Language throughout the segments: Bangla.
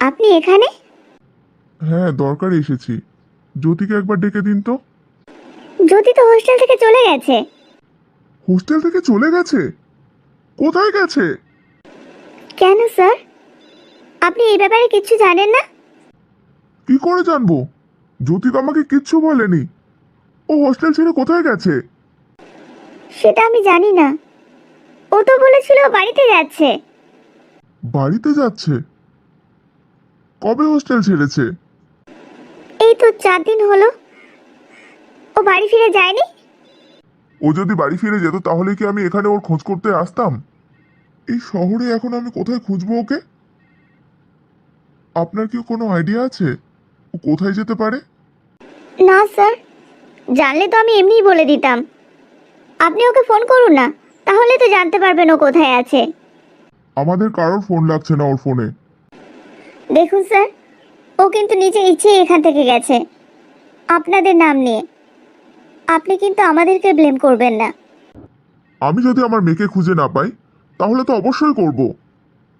আপনি এখানে? হ্যাঁ দরকারে এসেছি। জ্যোতিকে একবার ডেকে দিন তো। জ্যোতি তো হোস্টেল থেকে চলে গেছে। হোস্টেল থেকে চলে গেছে? কোথায় গেছে? কেন স্যার? আপনি এই ব্যাপারে কিচ্ছু জানেন না? কি করে জানব? জ্যোতি তো আমাকে কিচ্ছু বলেনি। ও হোস্টেল ছেড়ে কোথায় গেছে? সেটা আমি জানি না। ও তো বলেছিল বাড়িতে যাচ্ছে। বাড়িতে যাচ্ছে? কবে হোস্টেল ছেড়েছে? এই তো চার দিন হলো। ও বাড়ি ফিরে যায়নি? ও যদি বাড়ি ফিরে যেত তাহলে কি আমি এখানে ওর খোঁজ করতে আসতাম? এই শহরে এখন আমি কোথায় খুঁজবো ওকে? আপনার কি কোনো আইডিয়া আছে? ও কোথায় যেতে পারে? না স্যার জানলে তো আমি এমনিই বলে দিতাম। আপনি ওকে ফোন করুন না তাহলে তো জানতে পারবেন ও কোথায় আছে। আমাদের কারোর ফোন লাগছে না ওর ফোনে দেখুন স্যার ও কিন্তু নিজে ইচ্ছে এখান থেকে গেছে। আপনাদের নাম নিয়ে। আপনি কিন্তু আমাদেরকে ব্লেম করবেন না। আমি যদি আমার মেয়েকে খুঁজে না পাই তাহলে তো অবশ্যই করব।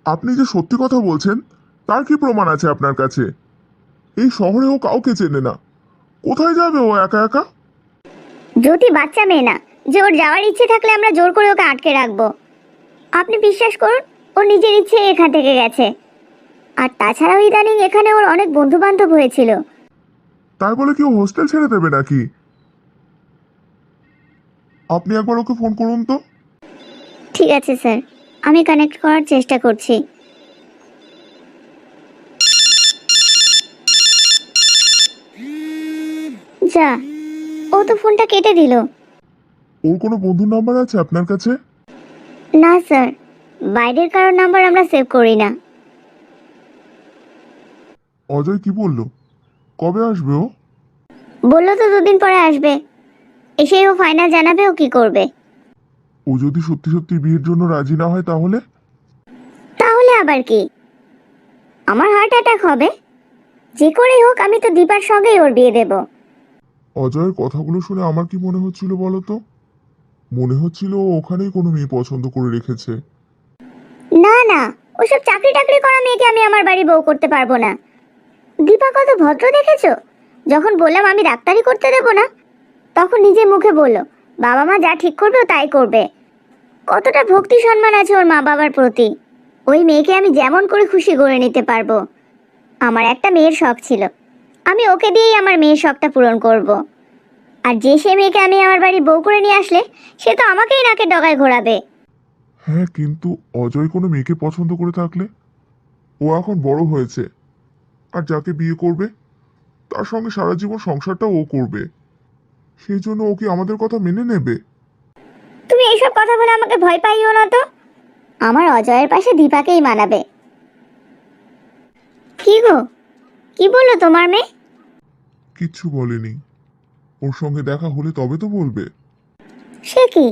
আপনি যে সত্যি কথা বলছেন তার কি প্রমাণ আছে আপনার কাছে? এই শহরে ও কাউকে চেনে না। কোথায় যাবে ও একা একা? যদি বাচ্চা মেয়ে না। যে ওর যাওয়ার ইচ্ছে থাকলে আমরা জোর করে ওকে আটকে রাখব। আপনি বিশ্বাস করুন ও নিজের ইচ্ছে এখান থেকে গেছে। আর তাছাড়াও ইদানিং এখানে ওর অনেক বন্ধু বান্ধব হয়েছিল। তাই বলে কি ও হোস্টেল ছেড়ে দেবে নাকি? আপনি একবার ওকে ফোন করুন তো। ঠিক আছে স্যার। আমি কানেক্ট করার চেষ্টা করছি। যা ও তো ফোনটা কেটে দিল। ওর কোনো বন্ধুর নাম্বার আছে আপনার কাছে? না স্যার। বাইরের কারোর নাম্বার আমরা সেভ করি না। অজয় কি বলল? কবে আসবে ও? বলল তো দুদিন পরে আসবে। এসেই ও ফাইনাল জানাবে ও কি করবে। ও যদি সত্যি সত্যি বিয়ের জন্য রাজি না হয় তাহলে? তাহলে আবার কি? আমার হার্ট অ্যাটাক হবে। যে করেই হোক আমি তো দীপার সঙ্গেই ওর বিয়ে দেব। অজয়ের কথাগুলো শুনে আমার কি মনে হচ্ছিল বলো তো? মনে হচ্ছিল ও ওখানেই কোনো মেয়ে পছন্দ করে রেখেছে। না না। ওসব চাকরি টাকরি করা মেয়েকে আমি আমার বাড়ি বউ করতে পারব না। দীপা কত ভদ্র দেখেছ? যখন বললাম আমি ডাক্তারি করতে দেবো না, তখন নিজে মুখে বলল, বাবা মা যা ঠিক করবে তাই করবে। কতটা ভক্তি সম্মান আছে ওর মা বাবার প্রতি। ওই মেয়েকে আমি যেমন করে খুশি করে নিতে পারব। আমার একটা মেয়ের শখ ছিল। আমি ওকে দিয়েই আমার মেয়ের শখটা পূরণ করব। আর যে সে মেয়েকে আমি আমার বাড়ি বউ করে নিয়ে আসলে, সে তো আমাকেই নাকে ডগায় ঘোরাবে। হ্যাঁ কিন্তু অজয় কোনো মেয়েকে পছন্দ করে থাকলে? ও এখন বড় হয়েছে। আর যাকে বিয়ে করবে তার সঙ্গে সারা জীবন সংসারটা ও করবে। সেই জন্য ও কি আমাদের কথা মেনে নেবে? তুমি এইসব কথা বলে আমাকে ভয় পাইও না তো? আমার অজয়ের পাশে দীপাকেই মানাবে। কি গো? কি বলল তোমার মেয়ে? কিচ্ছু বলেনি। ওর সঙ্গে দেখা হলে তবে তো বলবে। সে কি?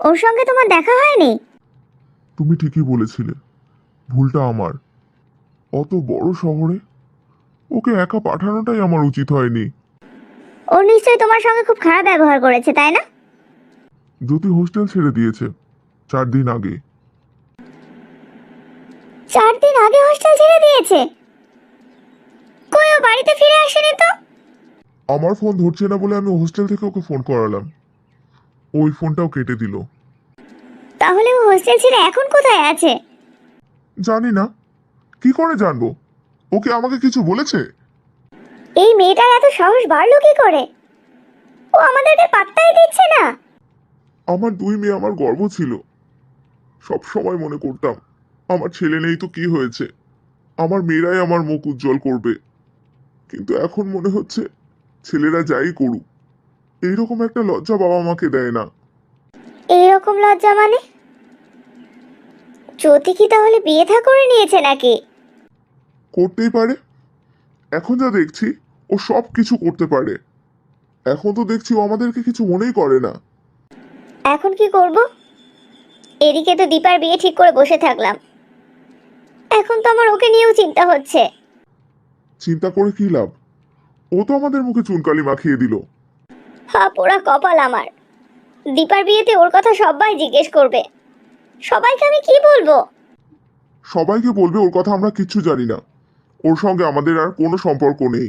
ওর সঙ্গে তোমার দেখা হয়নি? তুমি ঠিকই বলেছিলে। ভুলটা আমার। অত বড় শহরে? ওকে একা পাঠানোটাই আমার উচিত হয়নি। ও নিশ্চয়ই তোমার সঙ্গে খুব খারাপ ব্যবহার করেছে তাই না? জ্যোতি হোস্টেল ছেড়ে দিয়েছে চার দিন আগে। চার দিন আগে হোস্টেল ছেড়ে দিয়েছে? কই ও বাড়িতে ফিরে আসেনি তো? আমার ফোন ধরছে না বলে আমি হোস্টেল থেকে ওকে ফোন করালাম। ওই ফোনটাও কেটে দিল। তাহলে ও হোস্টেল ছেড়ে এখন কোথায় আছে? জানি না। কি করে জানব? ওকে আমাকে কিছু বলেছে? এই মেয়েটার এত সাহস বাড়লো কি করে? ও আমাদেরকে পাত্তাই দিচ্ছে না। আমার দুই মেয়ে আমার গর্ব ছিল। সব সময় মনে করতাম আমার ছেলে নেই তো কি হয়েছে? আমার মেয়েরাই আমার মুখ উজ্জ্বল করবে। কিন্তু এখন মনে হচ্ছে ছেলেরা যাই করুক। এইরকম একটা লজ্জা বাবা মাকে দেয় না। এইরকম লজ্জা মানে? জ্যোতি কি তাহলে বিয়ে থা করে নিয়েছে নাকি? করতেই পারে। এখন যা দেখছি ও সব কিছু করতে পারে। এখন তো দেখছি ও আমাদেরকে কিছু মনেই করে না। এখন কি করব? এদিকে তো দীপার বিয়ে ঠিক করে বসে থাকলাম। এখন তো আমার ওকে নিয়েও চিন্তা হচ্ছে। চিন্তা করে কি লাভ? ও তো আমাদের মুখে চুনকালি মাখিয়ে দিল। হা পোড়া কপাল আমার। দীপার বিয়েতে ওর কথা সবাই জিজ্ঞেস করবে। সবাইকে আমি কি বলব? সবাইকে বলবে ওর কথা আমরা কিচ্ছু জানি না। ওর সঙ্গে আমাদের আর কোনো সম্পর্ক নেই।